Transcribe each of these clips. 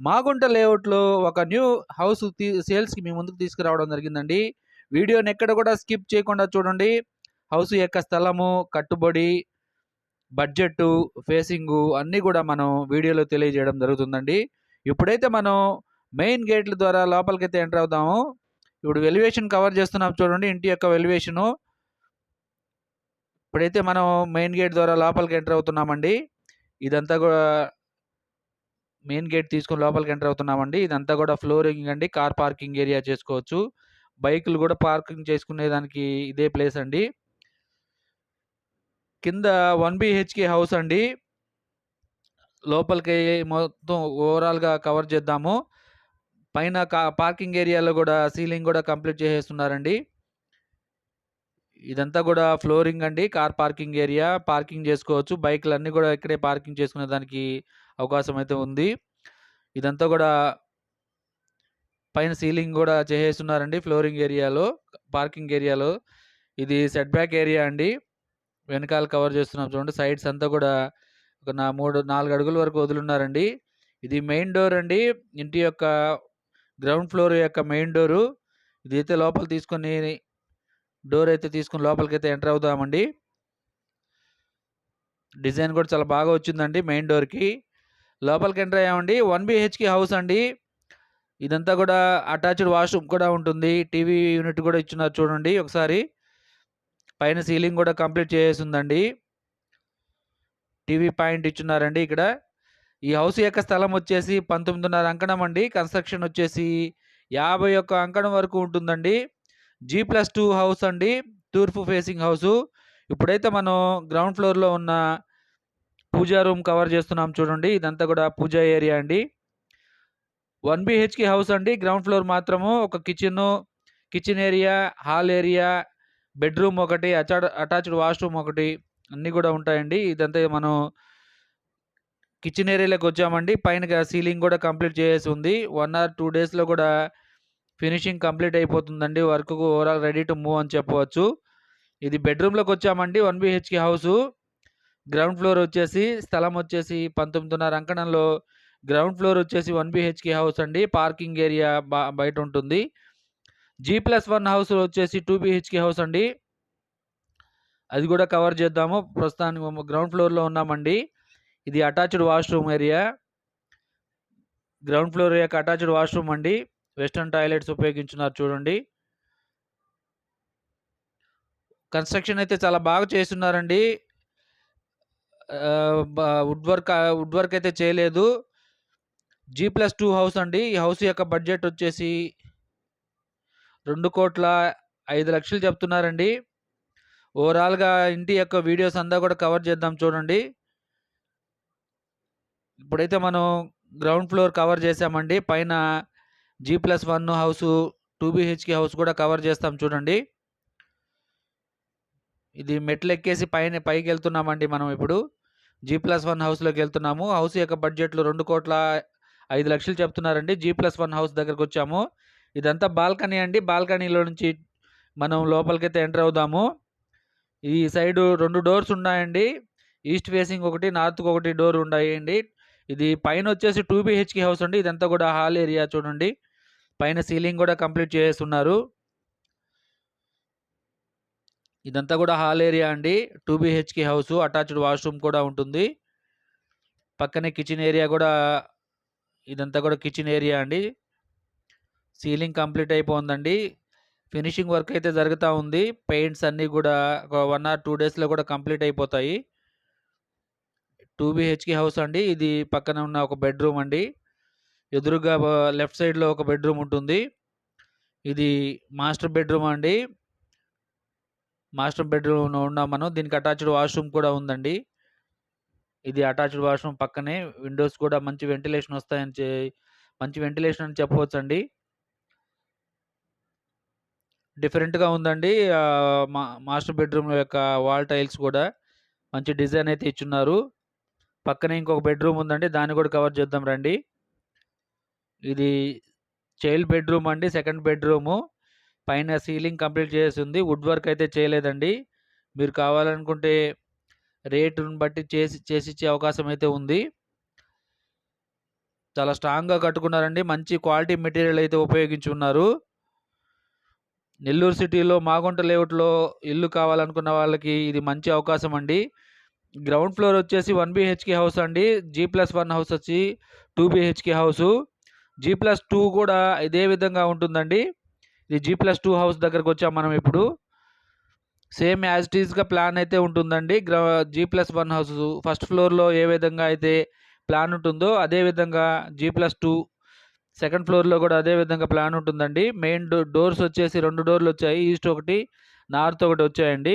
మాగుంట లేఅవుట్లో ఒక new house తీ సేల్స్కి మీ ముందుకు తీసుకురావడం జరిగిందండి. వీడియోని ఎక్కడ కూడా స్కిప్ చేయకుండా చూడండి. హౌస్ యొక్క స్థలము కట్టుబడి బడ్జెట్ ఫేసింగు అన్నీ కూడా మనం వీడియోలో తెలియజేయడం జరుగుతుందండి. ఇప్పుడైతే మనం మెయిన్ గేట్ల ద్వారా లోపలికైతే ఎంటర్ అవుతాము. ఇప్పుడు వెలివేషన్ కవర్ చేస్తున్నాం చూడండి ఇంటి యొక్క వెలివేషను. ఇప్పుడైతే మనం మెయిన్ గేట్ ద్వారా లోపలికి ఎంటర్ అవుతున్నామండి. ఇదంతా కూడా మెయిన్ గేట్ తీసుకుని లోపలికి ఎంటర్ అవుతున్నామండి. ఇదంతా కూడా ఫ్లోరింగ్ అండి. కార్ పార్కింగ్ ఏరియా చేసుకోవచ్చు. బైకులు కూడా పార్కింగ్ చేసుకునేదానికి ఇదే ప్లేస్ అండి. కింద వన్ బిహెచ్కే హౌస్ అండి. లోపలికి మొత్తం ఓవరాల్గా కవర్ చేద్దాము. పైన కా పార్కింగ్ ఏరియాలో కూడా సీలింగ్ కూడా కంప్లీట్ చేసేస్తున్నారండి. ఇదంతా కూడా ఫ్లోరింగ్ అండి. Car parking area. పార్కింగ్ చేసుకోవచ్చు. బైక్లు అన్నీ కూడా ఇక్కడే పార్కింగ్ చేసుకునే దానికి అవకాశం అయితే ఉంది. ఇదంతా కూడా పైన సీలింగ్ కూడా చేసేస్తున్నారండి ఫ్లోరింగ్ ఏరియాలో పార్కింగ్ ఏరియాలో. ఇది సెట్ బ్యాక్ ఏరియా అండి. వెనకాల కవర్ చేస్తున్నాం చూడండి. సైడ్స్ అంతా కూడా ఒక నా మూడు నాలుగు అడుగుల వరకు వదులున్నారండి. ఇది మెయిన్ డోర్ అండి. ఇంటి యొక్క గ్రౌండ్ ఫ్లోర్ యొక్క మెయిన్ డోరు. ఇది అయితే లోపల తీసుకొని డోర్ అయితే తీసుకుని లోపలికి అయితే ఎంటర్ అవుదామండి. డిజైన్ కూడా చాలా బాగా వచ్చిందండి మెయిన్ డోర్కి లోపలికి ఎంటర్ అయ్యామండి. వన్ బిహెచ్కి హౌస్ అండి. ఇదంతా కూడా అటాచ్డ్ వాష్రూమ్ కూడా ఉంటుంది. టీవీ యూనిట్ కూడా ఇచ్చున్నారు చూడండి ఒకసారి. పైన సీలింగ్ కూడా కంప్లీట్ చేసేసి ఉందండి టీవీ పాయింట్ ఇచ్చున్నారండి ఇక్కడ. ఈ హౌస్ యొక్క స్థలం వచ్చేసి పంతొమ్మిదిన్నర అంకణం అండి. కన్స్ట్రక్షన్ వచ్చేసి యాభై ఒక్క అంకణం వరకు ఉంటుందండి. జీ ప్లస్ టూ హౌస్ అండి తూర్పు ఫేసింగ్ హౌసు. ఇప్పుడైతే మనం గ్రౌండ్ ఫ్లోర్లో ఉన్న పూజా రూమ్ కవర్ చేస్తున్నాం చూడండి ఇదంతా కూడా పూజా ఏరియా అండి. వన్ బిహెచ్కే హౌస్ అండి గ్రౌండ్ ఫ్లోర్ మాత్రము ఒక kitchen kitchen area hall area bedroom ఒకటి అటాచ్ అటాచ్డ్ వాష్రూమ్ ఒకటి అన్నీ కూడా ఉంటాయండి. ఇదంతా మనం కిచెన్ ఏరియాలోకి వచ్చామండి పైన సీలింగ్ కూడా కంప్లీట్ చేసేసి ఉంది. వన్ ఆర్ టూ డేస్లో కూడా ఫినిషింగ్ కంప్లీట్ అయిపోతుందండి. Work overall ready to move అని చెప్పవచ్చు. ఇది బెడ్రూమ్లోకి వచ్చామండి. One BHK house. Ground floor వచ్చేసి స్థలం వచ్చేసి పంతొమ్మిదిన్నర అంకణంలో. గ్రౌండ్ ఫ్లోర్ వచ్చేసి వన్ బిహెచ్కే హౌస్ అండి. పార్కింగ్ ఏరియా బా బయట ఉంటుంది. జీ ప్లస్ వన్ హౌస్ వచ్చేసి టూ బిహెచ్కే హౌస్ అండి. అది కూడా కవర్ చేద్దాము. ప్రస్తుతానికి గ్రౌండ్ ఫ్లోర్లో ఉన్నామండి. ఇది attached washroom area. Ground floor యొక్క అటాచ్డ్ వాష్రూమ్ అండి. వెస్టర్న్ టాయిలెట్స్ ఉపయోగించున్నారు చూడండి. కన్స్ట్రక్షన్ అయితే చాలా బాగా చేస్తున్నారండి. వుడ్ వర్క్ వుడ్ వర్క్ అయితే చేయలేదు. జీ ప్లస్ టూ హౌస్ అండి. ఈ హౌస్ యొక్క బడ్జెట్ వచ్చేసి రెండు కోట్ల ఐదు లక్షలు చెప్తున్నారండి. ఓవరాల్గా ఇంటి యొక్క వీడియోస్ అంతా కూడా కవర్ చేద్దాం చూడండి. ఇప్పుడైతే మనం గ్రౌండ్ ఫ్లోర్ కవర్ చేసామండి పైన G plus one house two BHK house కూడా కవర్ చేస్తాం చూడండి. ఇది మెట్లు ఎక్కేసి పైన పైకి వెళ్తున్నామండి మనం ఇప్పుడు. జీ ప్లస్ వన్ హౌస్లోకి వెళ్తున్నాము. హౌస్ యొక్క బడ్జెట్లో రెండు కోట్ల ఐదు లక్షలు చెప్తున్నారండి. జీ ప్లస్ వన్ హౌస్ దగ్గరకు వచ్చాము. ఇదంతా బాల్కనీ అండి. బాల్కనీలో నుంచి మనం లోపలికైతే ఎంటర్ అవుదాము. ఈ సైడు రెండు డోర్స్ ఉన్నాయండి. ఈస్ట్ ఫేసింగ్ ఒకటి నార్త్కి ఒకటి డోర్ ఉన్నాయండి ఇది పైన వచ్చేసి టూ బిహెచ్కే హౌస్ అండి. ఇదంతా కూడా హాల్ ఏరియా చూడండి. పైన సీలింగ్ కూడా కంప్లీట్ చేస్తున్నారు. ఇదంతా కూడా హాల్ ఏరియా అండి. Two BHK house attached washroom కూడా ఉంటుంది. పక్కనే కిచెన్ ఏరియా కూడా ఇదంతా కూడా కిచెన్ ఏరియా అండి. సీలింగ్ కంప్లీట్ అయిపోయిందండి. ఫినిషింగ్ వర్క్ అయితే జరుగుతూ ఉంది. పెయింట్స్ అన్నీ కూడా ఒక వన్ ఆర్ టూ డేస్లో కూడా కంప్లీట్ అయిపోతాయి. టూ బిహెచ్కే హౌస్ అండి. ఇది పక్కన ఉన్న ఒక బెడ్రూమ్ అండి. ఎదురుగా లెఫ్ట్ సైడ్లో ఒక బెడ్రూమ్ ఉంటుంది ఇది మాస్టర్ బెడ్రూమ్ అండి మాస్టర్ బెడ్రూమ్లో ఉన్నాం మనం దీనికి అటాచ్డ్ వాష్రూమ్ కూడా ఉందండి ఇది అటాచ్డ్ వాష్రూమ్ పక్కనే విండోస్ కూడా మంచి వెంటిలేషన్ వస్తాయని చే మంచి వెంటిలేషన్ అని చెప్పవచ్చండి డిఫరెంట్‌గా ఉందండి. మా మాస్టర్ బెడ్‌రూమ్ యొక్క వాల్ టైల్స్ కూడా మంచి డిజైన్ అయితే ఇచ్చున్నారు. పక్కనే ఇంకొక బెడ్‌రూమ్ ఉందండి. దాన్ని కూడా కవర్ చేద్దాం రండి. ఇది చైల్డ్ బెడ్‌రూమ్ అండి. Second bedroom. పైన సీలింగ్ కంప్లీట్ చేసింది వుడ్ వర్క్ అయితే చేయలేదండి. మీరు కావాలనుకుంటే రేటును బట్టి చేసి చేసిచ్చే అవకాశం అయితే ఉంది. చాలా స్ట్రాంగ్‌గా కట్టుకున్నారండి. మంచి క్వాలిటీ మెటీరియల్ అయితే ఉపయోగించి ఉన్నారు. నెల్లూరు సిటీలో మాగుంట లేఅవుట్‌లో ఇల్లు కావాలనుకున్న వాళ్ళకి ఇది మంచి అవకాశం అండి. గ్రౌండ్ ఫ్లోర్ వచ్చేసి వన్ బీహెచ్‌కే హౌస్ అండి. జీ ప్లస్ వన్ హౌస్ వచ్చి two BHK house. G plus two కూడా ఇదే విధంగా ఉంటుందండి. ఇది జీ ప్లస్ టూ హౌస్ దగ్గరకొచ్చాం మనం ఇప్పుడు. సేమ్ యాజ్ టీజ్గా ప్లాన్ అయితే ఉంటుందండి. గ్ర జీ+1 హౌసు ఫస్ట్ ఫ్లోర్‌లో ఏ విధంగా అయితే ప్లాన్ ఉంటుందో అదే విధంగా జీ+2 సెకండ్ ఫ్లోర్‌లో కూడా అదే విధంగా ప్లాన్ ఉంటుందండి. మెయిన్ డో డోర్స్ వచ్చేసి రెండు డోర్లు వచ్చాయి ఈస్ట్ ఒకటి, నార్త్ ఒకటి వచ్చాయండి.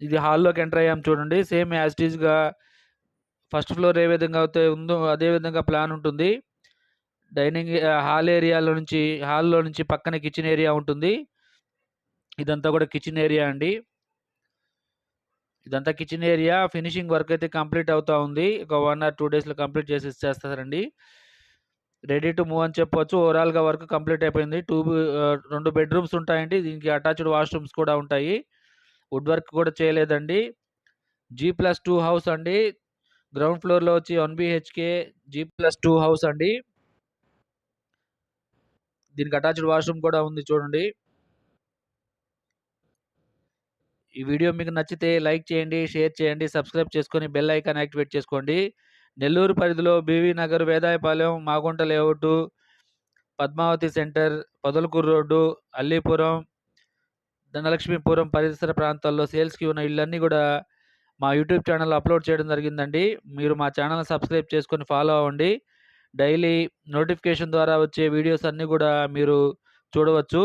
ఇది హాల్‌లోకి ఎంటర్ అయ్యాం చూడండి. సేమ్ యాజ్ టీజ్గా ఫస్ట్ ఫ్లోర్ ఏ విధంగా అయితే ఉందో అదే విధంగా ప్లాన్ ఉంటుంది. డైనింగ్ హాల్ ఏరియాలో నుంచి హాల్‌లో నుంచి పక్కన కిచెన్ ఏరియా ఉంటుంది. ఇదంతా కూడా కిచెన్ ఏరియా అండి. ఇదంతా కిచెన్ ఏరియా. ఫినిషింగ్ వర్క్ అయితే కంప్లీట్ అవుతా ఉంది. ఒక వన్ ఆర్ టూ డేస్‌లో కంప్లీట్ చేసి ఇచ్చేస్తారండి. రెడీ టు మూవ్ అని చెప్పొచ్చు. ఓవరాల్‌గా వర్క్ కంప్లీట్ అయిపోయింది. టూ రెండు బెడ్‌రూమ్స్ ఉంటాయండి. దీనికి అటాచ్డ్ వాష్‌రూమ్స్ కూడా ఉంటాయి. వుడ్ వర్క్ కూడా చేయలేదండి. జీప్ ప్లస్ టూ హౌస్ అండి. గ్రౌండ్ ఫ్లోర్‌లో వచ్చి 1 బీహెచ్‌కే జీ+2 హౌస్ అండి. దీనికి అటాచ్డ్ వాష్‌రూమ్ కూడా ఉంది చూడండి. ఈ వీడియో మీకు నచ్చితే లైక్ చేయండి, షేర్ చేయండి, సబ్స్క్రైబ్ చేసుకొని బెల్ ఐకాన్ యాక్టివేట్ చేసుకోండి. నెల్లూరు పరిధిలో BV Nagar, Vedayapalem, Magunta layout Padmavathi centre, Podalakuru road, Allipuram, Dhanalakshmipuram పరిసర ప్రాంతాల్లో సేల్స్‌కి ఉన్న ఇళ్ళన్నీ కూడా మా యూట్యూబ్ ఛానల్ అప్లోడ్ చేయడం జరిగిందండి. మీరు మా ఛానల్ సబ్స్క్రైబ్ చేసుకొని ఫాలో అవ్వండి. డైలీ నోటిఫికేషన్ ద్వారా వచ్చే వీడియోస్ అన్నీ కూడా మీరు చూడవచ్చు.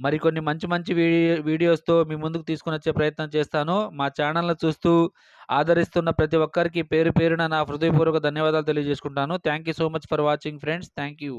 మరికొన్ని మంచి మంచి వీడియో వీడియోస్‌తో మీ ముందుకు తీసుకొనొచ్చే ప్రయత్నం చేస్తాను. మా ఛానల్ను చూస్తూ ఆదరిస్తున్న ప్రతి ఒక్కరికి పేరు పేరున నా హృదయపూర్వక ధన్యవాదాలు తెలియజేసుకుంటాను. Thank you so much for watching friends. Thank you.